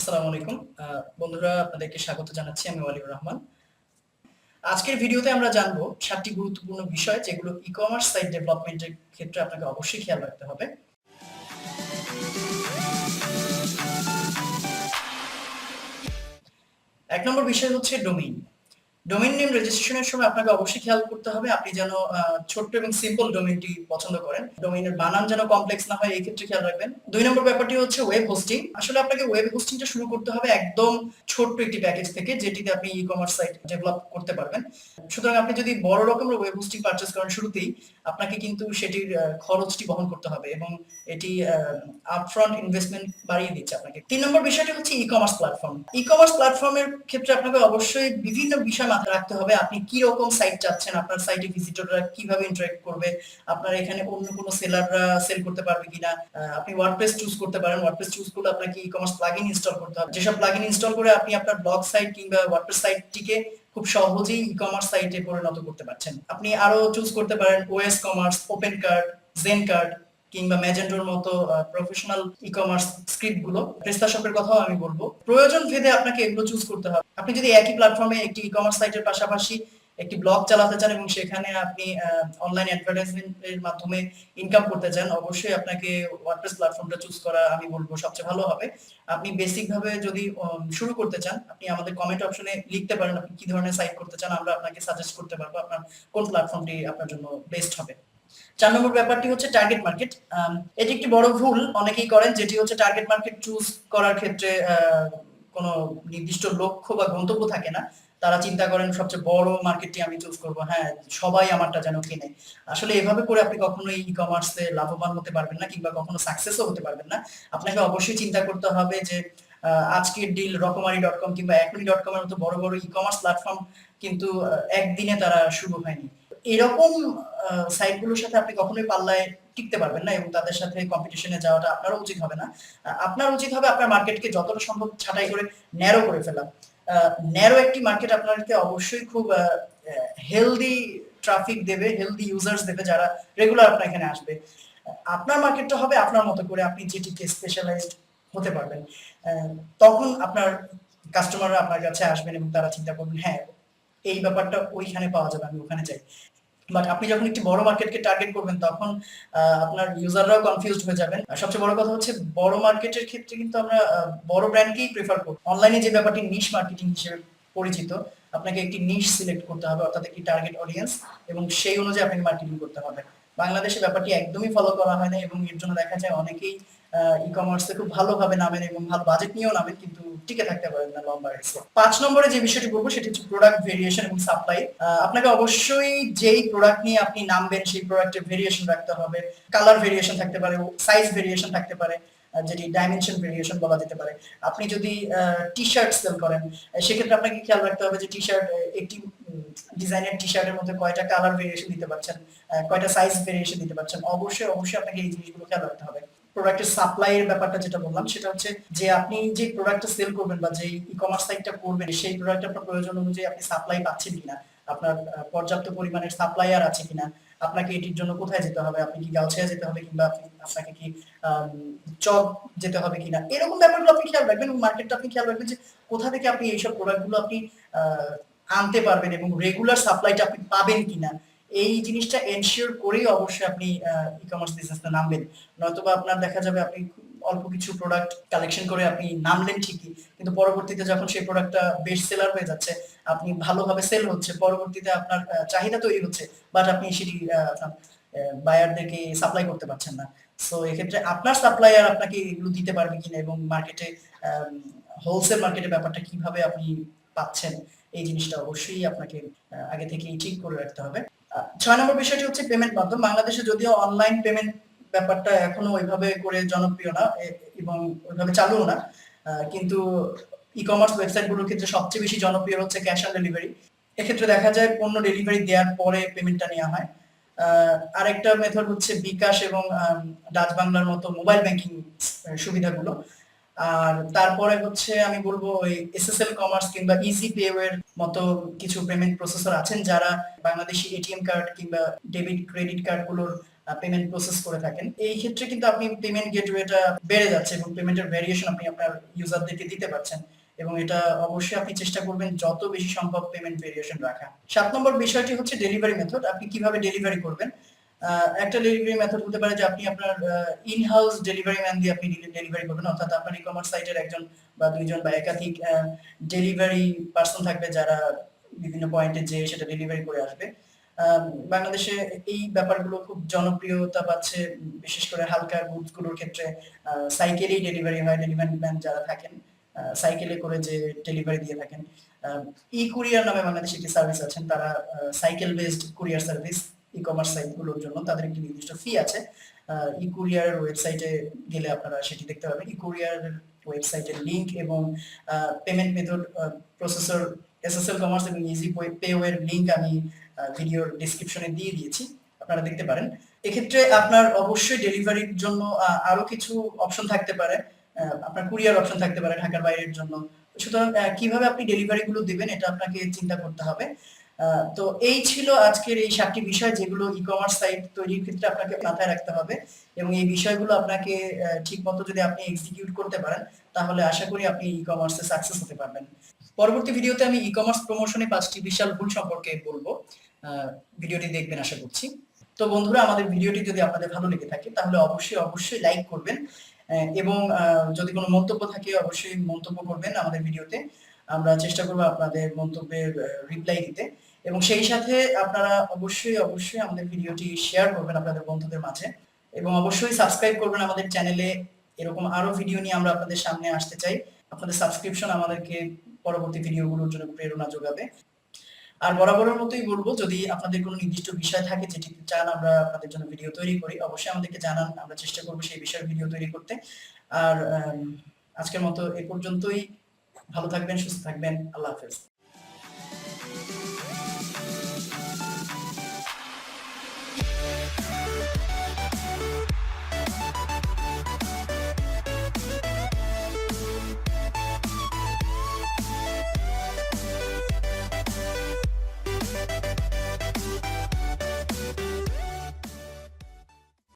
আসসালামু আলাইকুম। বন্ধুরা, আপনাদেরকে স্বাগত জানাচ্ছি আমি ওয়ালিউর রহমান। আজকের ভিডিওতে আমরা জানব সাতটি গুরুত্বপূর্ণ বিষয় যেগুলো ই কমার্স সাইট ডেভেলপমেন্টের ক্ষেত্রে আপনাকে অবশ্যই খেয়াল রাখতে হবে। এক নম্বর বিষয় হচ্ছে ডোমেইন ডোমেইন নেম রেজিস্ট্রেশনের সময় আপনাকে অবশ্যই খেয়াল করতে হবে। আপনি যেন ছোট্ট এবং সিম্পল ডোমেইনটি পছন্দ করেন। ডোমেইনের বানান যেন কমপ্লেক্স না হয়, এই ক্ষেত্রে খেয়াল রাখবেন। দুই নম্বর ব্যাপারটি হচ্ছে ওয়েব হোস্টিং আসলে আপনাকে ওয়েব হোস্টিংটা শুরু করতে হবে একদম ছোট্ট একটি প্যাকেজ থেকে, যেটিতে আপনি ই কমার্স সাইট ডেভেলপ করতে পারবেন। সুতরাং আপনি যদি বড় রকমের ওয়েব হোস্টিং পারচেস করেন শুরুতেই, আপনাকে কিন্তু সেটির খরচটি বহন করতে হবে এবং এটি আপফ্রন্ট ইনভেস্টমেন্ট বাড়িয়ে দিচ্ছে আপনাকে। তিন নম্বর বিষয়টি হচ্ছে e commerce platform e commerce প্ল্যাটফর্মের ক্ষেত্রে আপনাকে অবশ্যই বিভিন্ন বিষয় রাখতে হবে। আপনি কি রকম সাইট চাচ্ছেন? আপনার সাইটে ভিজিটররা কীভাবে ইন্টারেক্ট করবে? আপনার এখানে অন্য কোনো সেলাররা সেল করতে পারবে কিনা? আপনি ওয়ার্ডপ্রেস চুজ করতে পারেন। ওয়ার্ডপ্রেস চুজ করলে আপনাকে ই কমার্স প্লাগইন ইনস্টল করতে হবে। যেসব প্লাগইন ইনস্টল করে আপনি আপনার ব্লগ সাইট কিংবা ওয়ার্ডপ্রেস সাইটটিকে খুব সহজেই ই কমার্স সাইটে পরিণত করতে পারছেন। আপনি আরও চুজ করতে পারেন OS commerce open cart zen cart কিংবা ম্যাজেন্টোর মতো প্রফেশনাল ই কমার্স স্ক্রিপ্টগুলো প্রেস্তাশপের কথাও আমি বলব। প্রয়োজন ভেদে আপনাকে এগুলো চুজ করতে হবে। আপনি যদি একই প্ল্যাটফর্মে একটি ই কমার্স সাইটের পাশাপাশি একটি ব্লগ চালাতে চান এবং সেখানে আপনি অনলাইন অ্যাডভার্টাইজমেন্টের মাধ্যমে ইনকাম করতে চান, অবশ্যই আপনাকে ওয়ার্ডপ্রেস প্ল্যাটফর্মটা চুজ করা আমি বলব সবচেয়ে ভালো হবে। আপনি বেসিক ভাবে যদি শুরু করতে চান, আপনি আমাদের কমেন্ট অপশনে লিখতে পারেন আপনি কি ধরনের সাইট করতে চান, আমরা আপনাকে সাজেস্ট করতে পারব আপনার কোন প্ল্যাটফর্মটি আপনার জন্য বেস্ট হবে। চার নম্বর ব্যাপারটি হচ্ছে টার্গেট মার্কেট এটি একটি বড় ভুল, অনেকেই করেন, যেটি হচ্ছে টার্গেট মার্কেট চুজ করার ক্ষেত্রে কোনো নির্দিষ্ট লক্ষ্য বা গন্তব্য থাকে না। তারা চিন্তা করেন, সবচেয়ে বড় মার্কেটটি আমি চুজ করব। হ্যাঁ সবাই আমারটা যেন কিনে। আসলে এভাবে করে আপনি কখনোই ই কমার্সে লাভবান হতে পারবেন না, কিংবা কখনো সাকসেসও হতে পারবেন না। আপনাকে অবশ্যই চিন্তা করতে হবে যে আজকের ডিল রকমারি ডট কম কিংবা এখনই ডট কম এর মতো বড় বড় ই কমার্স প্ল্যাটফর্ম কিন্তু একদিনে তারা শুরু হয়নি। এরকম সাইটগুলোর সাথে আপনি কখনোই পাল্লায় টিকতে পারবেন না এবং তাদের সাথে কম্পিটিশনে যাওয়াটা আপনারও উচিত হবে না। আপনার উচিত হবে আপনার মার্কেটকে যতটা সম্ভব ছাঁটাই করে ন্যারো করে ফেলা। ন্যারো একটি মার্কেট আপনাকে অবশ্যই খুব হেলদি ট্রাফিক দেবে হেলদি ইউজার্স দেবে যারা রেগুলার আপনার এখানে আসবে। আপনার মার্কেটটা হবে আপনার মতো করে আপনি যেটিকে স্পেশালাইজড হতে পারবেন। তখন আপনার কাস্টমাররা আপনার কাছে আসবেন এবং তারা চিন্তা করবেন হ্যাঁ এই ব্যাপারটা ওইখানে পাওয়া যাবে, আমি ওখানে চাই বাট আপনি যখন একটি বড় মার্কেটকে টার্গেট করবেন, তখন আপনার ইউজাররাও কনফিউজড হয়ে যাবেন। আর সবচেয়ে বড় কথা হচ্ছে, বড় মার্কেটের ক্ষেত্রে কিন্তু আমরা বড় ব্র্যান্ডকেই প্রেফার করি অনলাইনে যে ব্যাপারটি নিশ মার্কেটিং হিসেবে পরিচিত, আপনাকে একটি নিশ সিলেক্ট করতে হবে, অর্থাৎ একটি টার্গেট অডিয়েন্স এবং সেই অনুযায়ী আপনাকে মার্কেটিং করতে হবে। বাংলাদেশে ব্যাপারটি একদমই ফলো করা হয় না, এবং এর জন্য দেখা যায় অনেকেই ই কমার্সে খুব ভালোভাবে নামেন এবং ভালো বাজেট নিয়েও নামেন, কিন্তু টিকে থাকতে পারেন না লম্বা রেসে পাঁচ নম্বরে যে বিষয়টি বলব, সেটি হচ্ছে প্রোডাক্ট ভেরিয়েশন এবং সাপ্লাই আপনাকে অবশ্যই যেই প্রোডাক্ট নিয়ে আপনি নামবেন, সেই প্রোডাক্টের ভেরিয়েশন রাখতে হবে। কালার ভেরিয়েশন থাকতে পারে সাইজ ভেরিয়েশন থাকতে পারে যেটি ডাইমেনশন ভেরিয়েশন বলা যেতে পারে। আপনি যদি টি শার্ট সেল করেন সেক্ষেত্রে আপনাকে খেয়াল রাখতে হবে যে টি শার্ট একটি ডিজাইনের টি শার্টের মধ্যে কয়টা কালার ভেরিয়েশন দিতে পারছেন কয়টা সাইজ ভেরিয়েশন দিতে পারছেন। অবশ্যই অবশ্যই আপনাকে এই জিনিসগুলো খেয়াল রাখতে হবে। প্রোডাক্টের সাপ্লাই এর ব্যাপারটা যেটা বললাম, সেটা হচ্ছে যে আপনি যে প্রোডাক্টটা সেল করবেন বা যে ই কমার্স সাইটটা করবেন, সেই প্রোডাক্ট আপনার প্রয়োজন অনুযায়ী আপনি সাপ্লাই পাচ্ছেন কিনা, আপনার পর্যাপ্ত পরিমাণের সাপ্লায়ার আছে কিনা, আপনাকে এটির জন্য কোথায় যেতে হবে, আপনি কি গাউছিয়া যেতে হবে কিংবা আপনি, আপনাকে কি চক যেতে হবে কিনা, এরকম ব্যাপারগুলো আপনি খেয়াল রাখবেন মার্কেটটা আপনি খেয়াল রাখবেন যে কোথা থেকে আপনি এইসব প্রোডাক্টগুলো আপনি আনতে পারবেন এবং রেগুলার সাপ্লাইটা আপনি পাবেন কিনা এই জিনিসটা এনশিওর করেই অবশ্যই আপনি ই কমার্স বিজনেসটা নামবেন নয়তোবা আপনার দেখা যাবে আপনি অল্প কিছু প্রোডাক্ট কালেকশন করে আপনি নামলেন ঠিকই, কিন্তু পরবর্তীতে যখন সেই প্রোডাক্টটা বেস্ট সেলার হয়ে যাচ্ছে, আপনি ভালোভাবে সেল হচ্ছে, পরবর্তীতে আপনার চাহিদা তৈরি হচ্ছে বাট আপনি সেটি বায়ারদেরকে সাপ্লাই করতে পারছেন না। সো এক্ষেত্রে আপনার সাপ্লায়ার আপনাকে এগুলো দিতে পারবে কিনা এবং মার্কেটে হোলসেল মার্কেটের ব্যাপারটা কীভাবে আপনি পাচ্ছেন, এই জিনিসটা অবশ্যই আপনাকে আগে থেকেই ঠিক করে রাখতে হবে। ছয় নম্বর বিষয়টি হচ্ছে পেমেন্ট মাধ্যম। বাংলাদেশে যদিও অনলাইন পেমেন্ট ব্যাপারটা এখনও ওইভাবে করে জনপ্রিয় না এবং ওইভাবে চালুও না কিন্তু ই কমার্স ওয়েবসাইটগুলোর ক্ষেত্রে সবচেয়ে বেশি জনপ্রিয় হচ্ছে ক্যাশ অন ডেলিভারি এক্ষেত্রে দেখা যায় পণ্য ডেলিভারি দেওয়ার পরে পেমেন্টটা নেওয়া হয়। আরেকটা মেথড হচ্ছে বিকাশ এবং ডাচ বাংলার মতো মোবাইল ব্যাংকিং সুবিধাগুলো। আর তারপরে হচ্ছে আমি বলব ওই এসএসএল কমার্স কিংবা ইজি পে এর মতো কিছু পেমেন্ট প্রসেসর আছেন যারা বাংলাদেশি এটিএম কার্ড কিংবা ডেবিট ক্রেডিট কার্ডগুলোর পেমেন্ট প্রসেস করে থাকেন। এই ক্ষেত্রে কিন্তু আপনি পেমেন্ট গেটওয়েটা বেড়ে যাচ্ছে এবং পেমেন্টের ভেরিয়েশন আপনি আপনার ইউজারদেরকে দিতে পারছেন এবং এটা অবশ্যই আপনি চেষ্টা করবেন যত বেশি সম্ভব পেমেন্ট ভেরিয়েশন রাখা। সাত নম্বর বিষয়টি হচ্ছে ডেলিভারি মেথড আপনি কীভাবে ডেলিভারি করবেন? একটা ডেলিভারি মেথড হতে পারে যে আপনি আপনার ইন হাউস ডেলিভারি ম্যান দিয়ে আপনি ডেলিভারি করবেন। অর্থাৎ আপনার ই কমার্স সাইটের একজন বা দুইজন বা একাধিক ডেলিভারি পার্সন থাকবে যারা বিভিন্ন পয়েন্টে যেয়ে সেটা ডেলিভারি করে আসবে। বাংলাদেশে এই ব্যাপারগুলো খুব জনপ্রিয়তা পাচ্ছে, বিশেষ করে হালকা গুডসগুলোর ক্ষেত্রে সাইকেলেই ডেলিভারি হয় ডেলিভারি ম্যান যারা থাকেন সাইকেলে করে যে ডেলিভারি দিয়ে থাকেন। ই কুরিয়ার নামে বাংলাদেশে একটি সার্ভিস আছেন, তারা cycle based courier service e commerce সাইটগুলোর জন্য তাদের একটি নির্দিষ্ট ফি আছে। ই কুরিয়ারের ওয়েবসাইটে গেলে আপনারা সেটি দেখতে পাবেন। ই কুরিয়ারের ওয়েবসাইটের লিংক এবং payment method processor SSL commerce এবং ইজি পেওয়ের লিংক আমি ভিডিওর ডিসক্রিপশনে দিয়ে দিয়েছি। আপনারা দেখতে পারেন। এক্ষেত্রে আপনার অবশ্যই ডেলিভারির জন্য আরও কিছু অপশন থাকতে পারে। আপনার কুরিয়ার অপশন থাকতে পারে ঢাকার বাইরের জন্য। সুতরাং কীভাবে আপনি ডেলিভারি গুলো দিবেন এটা আপনাকে চিন্তা করতে হবে। তো এই ছিল আজকের এই সাতটি বিষয় যেগুলো ই কমার্স সাইট তৈরির ক্ষেত্রে আপনাকে মাথায় রাখতে হবে এবং এই বিষয়গুলো আপনাকে ঠিক মতো যদি আপনি এক্সিকিউট করতে পারেন, তাহলে আশা করি আপনি ই কমার্সে সাকসেস হতে পারবেন। পরবর্তী ভিডিওতে আমি ই কমার্স প্রমোশনে পাঁচটি বিশাল ভুল সম্পর্কে বলব। ভিডিওটি দেখবেন আশা করছি। তো বন্ধুরা, আমাদের ভিডিওটি যদি আপনাদের ভালো লেগে থাকে, তাহলে অবশ্যই অবশ্যই লাইক করবেন। এবং যদি কোনো মন্তব্য থাকে, অবশ্যই মন্তব্য করবেন আমাদের ভিডিওতে। আমরা চেষ্টা করব আপনাদের মন্তব্যের রিপ্লাই দিতে। এবং সেই সাথে আপনারা অবশ্যই অবশ্যই আমাদের ভিডিওটি শেয়ার করবেন আপনাদের বন্ধুদের মাঝে এবং অবশ্যই সাবস্ক্রাইব করবেন আমাদের চ্যানেলে এরকম আরও ভিডিও নিয়ে আমরা আপনাদের সামনে আসতে চাই। আপনাদের সাবস্ক্রিপশন আমাদেরকে পরবর্তী ভিডিওগুলোর জন্য প্রেরণা যোগাবে। আর বরাবরের মতোই বলব, যদি আপনাদের কোনো নির্দিষ্ট বিষয় থাকে যেটি চান আমরা আপনাদের জন্য ভিডিও তৈরি করি, অবশ্যই আমাদেরকে জানান, আমরা চেষ্টা করব সেই বিষয়ে ভিডিও তৈরি করতে। আর আজকের মতো এ পর্যন্তই। ভালো থাকবেন, সুস্থ থাকবেন। আল্লাহ হাফেজ।